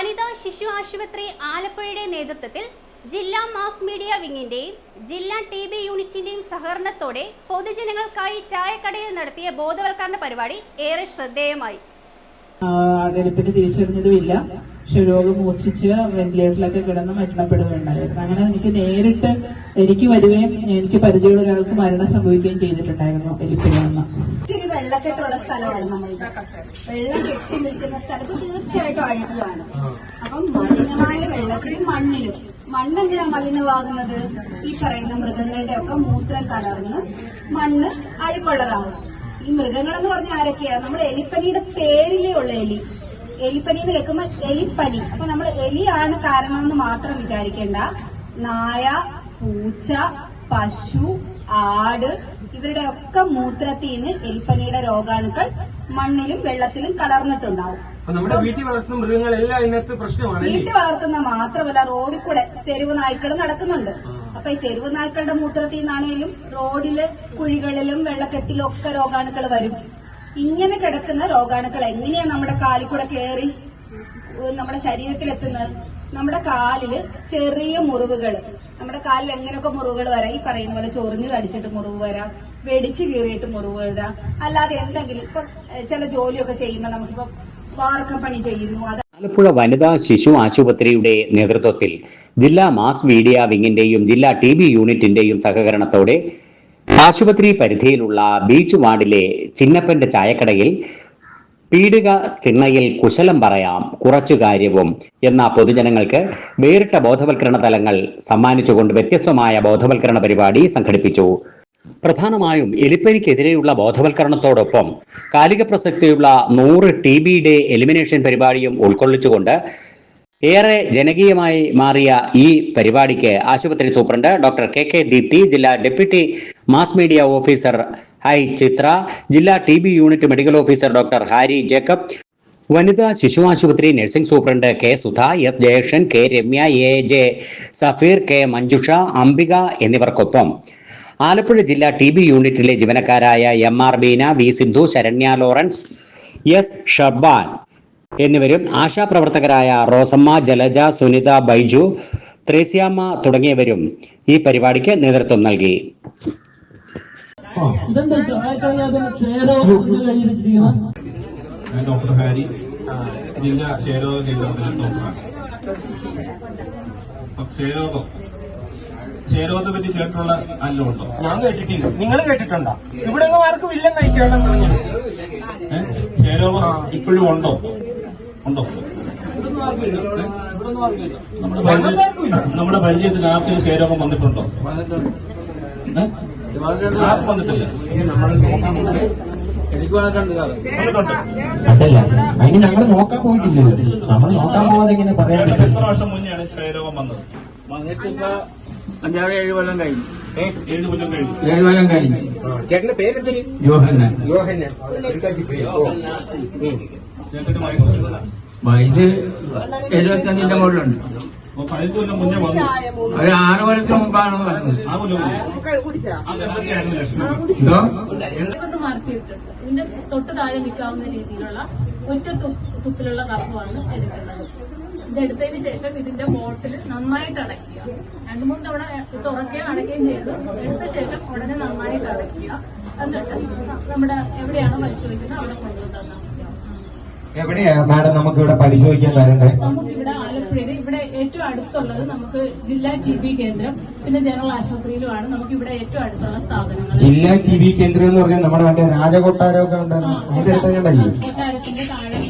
വനിതാ ശിശു ആശുപത്രി ആലപ്പുഴയുടെ നേതൃത്വത്തിൽ ജില്ലാ മാസ് മീഡിയ വിങ്ങിന്റെയും ജില്ലാ ടി ബി യൂണിറ്റിന്റെയും സഹകരണത്തോടെ പൊതുജനങ്ങൾക്കായി ചായക്കടയിൽ നടത്തിയ ബോധവൽക്കരണ പരിപാടി ഏറെ ശ്രദ്ധേയമായി. ആളുകളെപ്പറ്റി തിരിച്ചറിഞ്ഞതുമില്ല. പക്ഷെ രോഗം മൂർച്ഛിച്ച് വെന്റിലേറ്ററിലൊക്കെ കിടന്ന് മരണപ്പെടുകയുണ്ടായിരുന്നു. അങ്ങനെ എനിക്ക് നേരിട്ട് എനിക്ക് വരികയും എനിക്ക് പരിചയമുള്ള ഒരാൾക്ക് മരണം സംഭവിക്കുകയും ചെയ്തിട്ടുണ്ടായിരുന്നു എലിപ്പനിന്ന് ഇത്തിരി വെള്ളക്കെട്ടുള്ള സ്ഥലമാണ് നമ്മളുടെ വെള്ളം കെട്ടി നിൽക്കുന്ന സ്ഥലത്ത് തീർച്ചയായിട്ടും അഴുക്കാണ് അപ്പം മലിനമായ വെള്ളത്തിലും മണ്ണിലും മണ്ണെങ്ങനെ മലിനമാകുന്നത്? ഈ പറയുന്ന മൃഗങ്ങളുടെ ഒക്കെ മൂത്രം കലർന്ന് മണ്ണ് അഴുക്കുള്ളതാകും ഈ മൃഗങ്ങളെന്ന് പറഞ്ഞ ആരൊക്കെയാ? നമ്മൾ എലിപ്പനിയുടെ പേരിലേ ഉള്ള എലി. എലിപ്പനി എന്ന് കേൾക്കുമ്പോൾ എലിപ്പനി. അപ്പൊ നമ്മൾ എലിയാണ് കാരണമെന്ന് മാത്രം വിചാരിക്കേണ്ട. നായ പൂച്ച പശു ആട് ഇവരുടെ ഒക്കെ മൂത്രത്തിൽ നിന്ന് എലിപ്പനിയുടെ രോഗാണുക്കൾ മണ്ണിലും വെള്ളത്തിലും കലർന്നിട്ടുണ്ടാവും. നമ്മുടെ വീട്ടിൽ വളർത്തുന്ന മൃഗങ്ങളെല്ലാം ഇതിനകത്ത് പ്രശ്നമാണ് വീട്ടിൽ വളർത്തുന്ന മാത്രമല്ല റോഡിൽ കൂടെ തെരുവ് നായ്ക്കൾ നടക്കുന്നുണ്ട്. അപ്പൊ ഈ തെരുവ് നായ്ക്കളുടെ മൂത്രത്തിൽ നിന്നാണേലും റോഡിൽ കുഴികളിലും വെള്ളക്കെട്ടിലും ഒക്കെ രോഗാണുക്കൾ വരും. ഇങ്ങനെ കിടക്കുന്ന രോഗാണുക്കൾ എങ്ങനെയാ നമ്മുടെ കാലിൽ കൂടെ കയറി നമ്മുടെ ശരീരത്തിലെത്തുന്നത്? നമ്മുടെ കാലിൽ ചെറിയ മുറിവുകൾ നമ്മുടെ കാലിൽ എങ്ങനെയൊക്കെ മുറിവുകൾ വരാം? ഈ പറയുന്ന പോലെ ചൊറിഞ്ഞു കടിച്ചിട്ട് മുറിവ് വരാം വെടിച്ച് കീറിയിട്ട് മുറിവ് വരാം. അല്ലാതെ എന്തെങ്കിലും ഇപ്പൊ ചില ജോലിയൊക്കെ ചെയ്യുമ്പോൾ നമുക്കിപ്പോ വാർക്കപ്പണി ചെയ്യുന്നു അത് ആലപ്പുഴ വനിതാ ശിശു ആശുപത്രിയുടെ നേതൃത്വത്തിൽ ജില്ലാ മാസ് മീഡിയ വിങ്ങിന്റെയും ജില്ലാ ടി ബി യൂണിറ്റിന്റെയും സഹകരണത്തോടെ ആശുപത്രി പരിധിയിലുള്ള ബീച്ച് വാർഡിലെ ചിന്നപ്പന്റെ ചായക്കടയിൽ പീടിക തിണ്ണയിൽ കുശലം പറയാം കുറച്ചു കാര്യവും എന്ന പൊതുജനങ്ങൾക്ക് വേറിട്ട ബോധവൽക്കരണ തലങ്ങൾ സമ്മാനിച്ചുകൊണ്ട് വ്യത്യസ്തമായ ബോധവൽക്കരണ പരിപാടി സംഘടിപ്പിച്ചു. പ്രധാനമായും എലിപ്പനിക്കെതിരെയുള്ള ബോധവൽക്കരണത്തോടൊപ്പം കാലിക പ്രസക്തിയുള്ള നൂറ് ടി ബി ഡേ എലിമിനേഷൻ പരിപാടിയും ഉൾക്കൊള്ളിച്ചുകൊണ്ട് ഏറെ ജനകീയമായി മാറിയ ഈ പരിപാടിക്ക് ആശുപത്രി superintendent doctor K K Deepthi ജില്ലാ ഡെപ്യൂട്ടി മാസ് മീഡിയ ഓഫീസർ ഹൈ ചിത്ര ജില്ലാ T B unit medical officer doctor Harry Jacob വനിതാ ശിശു ആശുപത്രി nursing superintendent K Sudha S Jayakrishnan K Ramya A J Safeer K Manjusha Ambika എന്നിവർക്കൊപ്പം ആലപ്പുഴ ജില്ലാ T B യൂണിറ്റിലെ ജീവനക്കാരായ M R Beena V Sindhu Saranya Lawrence S Sharban എന്നിവരും ആശാപ്രവർത്തകരായ റോസമ്മ ജലജ സുനിത ബൈജു ത്രേസ്യാമ്മ തുടങ്ങിയവരും ഈ പരിപാടിക്ക് നേതൃത്വം നൽകി. ഡോക്ടർ ഹാരി ജില്ലാ ക്ഷയരോഗ കേന്ദ്രത്തിലെ ഡോക്ടറാണ്. ക്ഷയരോഗത്തെ പറ്റി കേട്ടിട്ടുള്ള അല്ലോ ഉണ്ടോ? ഞാൻ കേട്ടിട്ടില്ല. നിങ്ങൾ കേട്ടിട്ടുണ്ടോ? ഇവിടെ ആർക്കും ഇല്ലെന്ന് കഴിക്കണം പറഞ്ഞു ക്ഷയരോഗം ഇപ്പോഴും ഉണ്ടോ? ഉണ്ടോ? നമ്മുടെ നമ്മുടെ പരിചയത്തിൽ ആർക്കും ചേരോപം വന്നിട്ടുണ്ടോ? ആർക്കും വന്നിട്ടില്ല. അതല്ല അതിന് ഞങ്ങൾ നോക്കാൻ പോയിട്ടില്ലല്ലോ. നമ്മൾ നോക്കാൻ പോവാതെ ഇങ്ങനെ പറയാൻ പറ്റും എത്ര വർഷം മുന്നെയാണ് ക്ഷയരോഗം വന്നത്. അഞ്ചാറ് ഏഴ് കൊല്ലം കഴിഞ്ഞു. ഏഴ് കൊല്ലം കഴിഞ്ഞു. ചേട്ടന്റെ പേരെന്തിന്? യോഹന്നാൻ. യോഹന്നാൻ. വയസ്സ് എഴുപത്തഞ്ചിന്റെ മുകളിലുണ്ട്. ഒരു ആറ് കൊല്ലത്തിന് മുമ്പാണ് വന്നത്. എന്തോ? തൊട്ട് താഴെ നിൽക്കാവുന്ന രീതിയിലുള്ള ഒറ്റ തുപ്പിലുള്ള കപ്പുമാണ് എടുക്കുന്നത്. ഇതെടുത്തതിന് ശേഷം ഇതിന്റെ ബോട്ടിൽ നന്നായിട്ട് അടയ്ക്കുക. രണ്ടു മൂന്ന് തവണ തുറക്കുകയും അടയ്ക്കുകയും ചെയ്ത്. എടുത്ത ശേഷം ഉടനെ നന്നായിട്ട് അടയ്ക്കുക. എന്നിട്ട് നമ്മുടെ എവിടെയാണോ പരിശോധിക്കുന്നത്? അവിടെ കൊണ്ടുവന്നാൽ എവിടെയാ? മാഡം നമുക്ക് ഇവിടെ പരിശോധിക്കാൻ വരണ്ടേ നമുക്കിവിടെ ആലപ്പുഴയിൽ ഇവിടെ ഏറ്റവും അടുത്തുള്ളത് നമുക്ക് ജില്ലാ ടി ബി കേന്ദ്രം പിന്നെ ജനറൽ ആശുപത്രിയിലുമാണ്. നമുക്ക് ഇവിടെ ഏറ്റവും അടുത്തുള്ള സ്ഥാപനങ്ങൾ. ജില്ലാ ടി ബി കേന്ദ്രം എന്ന് പറഞ്ഞാൽ നമ്മുടെ മറ്റേ രാജകൊട്ടാരമൊക്കെ ഉണ്ടായിരുന്നു. അതിന്റെ അടുത്ത് കൊട്ടാരത്തിന്റെ താഴെ